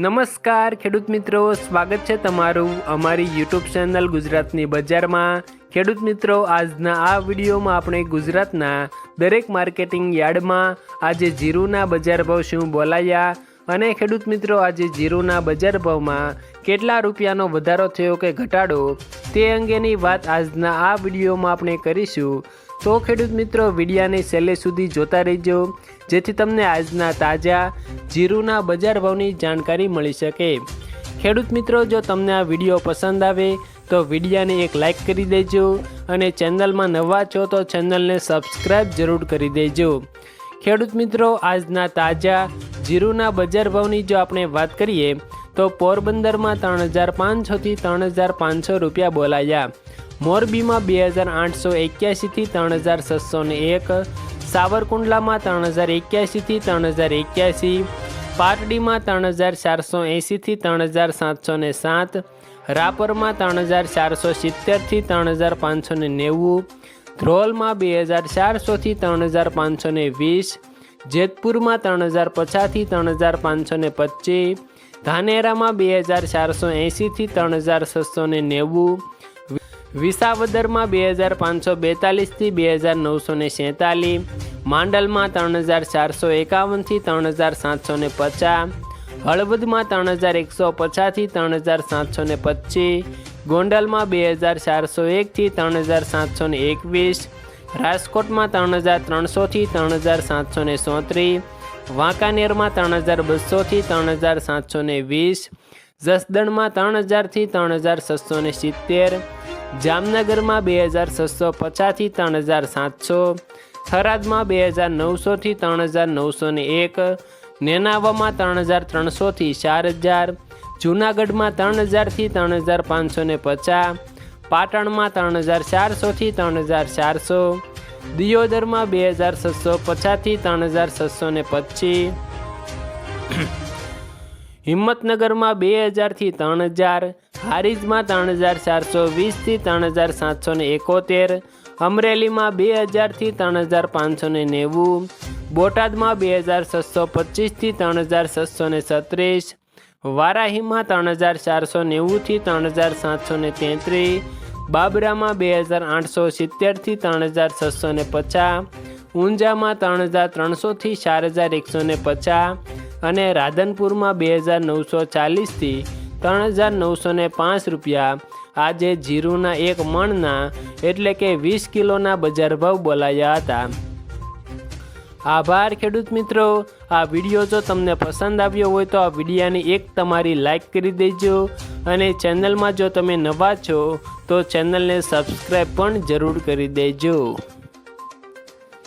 નમસ્કાર, ખેડૂત મિત્રો. સ્વાગત છે તમારું અમારી યુટ્યુબ ચેનલ ગુજરાતની બજારમાં. ખેડૂત મિત્રો, આજના આ વિડીયોમાં આપણે ગુજરાતના દરેક માર્કેટિંગ યાર્ડમાં આજે જીરુના બજાર ભાવ શું બોલાયા અને ખેડૂત મિત્રો, આજે જીરુના બજાર ભાવમાં કેટલા રૂપિયાનો વધારો થયો કે ઘટાડો, તે અંગેની વાત આજના આ વિડીયોમાં આપણે કરીશું. તો ખેડૂત મિત્રો, વિડીયાને છેલ્લે સુધી જોતા રહેજો, જેથી તમને આજના તાજા જીરુના બજાર ભાવની જાણકારી મળી શકે. ખેડૂત મિત્રો, જો તમને આ વીડિયો પસંદ આવે, તો વિડીયાને એક લાઇક કરી દેજો અને ચેનલમાં નવા છો, તો ચેનલને સબસ્ક્રાઈબ જરૂર કરી દેજો. ખેડૂત મિત્રો, આજના તાજા જીરુના બજાર ભાવની જો આપણે વાત કરીએ તો પોરબંદરમાં ત્રણ હજાર પાંચસોથી ત્રણ હજાર પાંચસો રૂપિયા બોલાયા મોરબીમાં બે હજાર આઠસો એક્યાસીથી ત્રણ હજાર છસો ને એક સાવરકુંડલામાં ત્રણ હજાર એક્યાસીથી ત્રણ હજાર એક્યાસી પાટડીમાં ત્રણ હજાર ચારસો એંસીથી ત્રણ હજાર સાતસો ને સાત રાપરમાં ત્રણ હજાર ચારસો સિત્તેરથી ત્રણ હજાર પાંચસો ને નેવું ધ્રોલમાં બે હજાર ચારસોથી ત્રણ હજાર પાંચસો ને વીસ જેતપુરમાં ત્રણ હજાર પચાસથી ત્રણ હજાર પાંચસો ને પચીસ, ધાનેરામાં બે હજાર ચારસો એંસીથી ત્રણ હજાર છસો ને નેવું, વિસાવદરમાં બે હજાર પાંચસો બેતાલીસથી બે હજાર નવસો ને સેતાલીસ માંડલમાં ત્રણ હજાર ચારસો એકાવનથી ત્રણ હજાર સાતસો ને પચાસ, હળવદમાં ત્રણ હજાર એકસો પચાસથી ત્રણ હજાર સાતસો ને પચીસ, ગોંડલમાં બે હજાર ચારસો એકથી ત્રણ હજાર સાતસો ને એકવીસ રાજકોટમાં ત્રણ હજાર ત્રણસોથી ત્રણ હજાર સાતસો ને સોત્રીસ વાંકાનેરમાં ત્રણ હજાર બસોથી ત્રણ હજાર સાતસો ને વીસ, જસદણમાં ત્રણ હજારથી ત્રણ હજાર છસો ને સિત્તેર, જામનગરમાં બે હજાર છસો પચાસથી ત્રણ હજાર સાતસો, થરાદમાં બે હજાર નવસોથી ત્રણ હજાર નવસો ને એક, નેનાવામાં ત્રણ હજાર ત્રણસોથી ચાર હજાર, જૂનાગઢમાં ત્રણ હજારથી ત્રણ હજાર પાંચસો ને પચાસ પાટણમાં ત્રણ હજાર ચારસોથી ત્રણ હજાર ચારસો, દિયોદરમાં બે હજાર છસો પચાસથી ત્રણ હજાર છસો ને પચીસ, હિંમતનગરમાં બે હજારથી ત્રણ હજાર, હારીજમાં ત્રણ હજાર ચારસો વીસથી ત્રણ હજાર સાતસો ને એકોતેર, અમરેલીમાં બે હજારથી ત્રણ હજાર પાંચસો ને નેવું, બોટાદમાં બે હજાર છસો પચીસથી ત્રણ હજાર છસો ને છત્રીસ, વારાહીમાં ત્રણ હજાર ચારસો નેવુંથી ત્રણ હજાર સાતસો ને તેત્રીસ બાબરામાં બે હજાર આઠસો સિત્તેરથી ત્રણ હજાર છસો ને પચાસ, ઊંઝામાં ત્રણ હજાર ત્રણસોથી ચાર હજાર એકસો ને પચાસ અને રાધનપુરમાં બે હજાર નવસો ચાલીસથી ત્રણ હજાર નવસો ને પાંચ રૂપિયા. આજે જીરુના એક મણના એટલે કે વીસ કિલોના બજાર ભાવ બોલાયા હતા. આભાર ખેડૂત મિત્રો. આ વીડિયો જો તમને પસંદ આવ્યો હોય તો આ વિડીયાને એક તમારી લાઈક કરી દેજો અને ચેનલમાં જો તમે નવા છો તો ચેનલને સબસ્ક્રાઈબ પણ જરૂર કરી દેજો.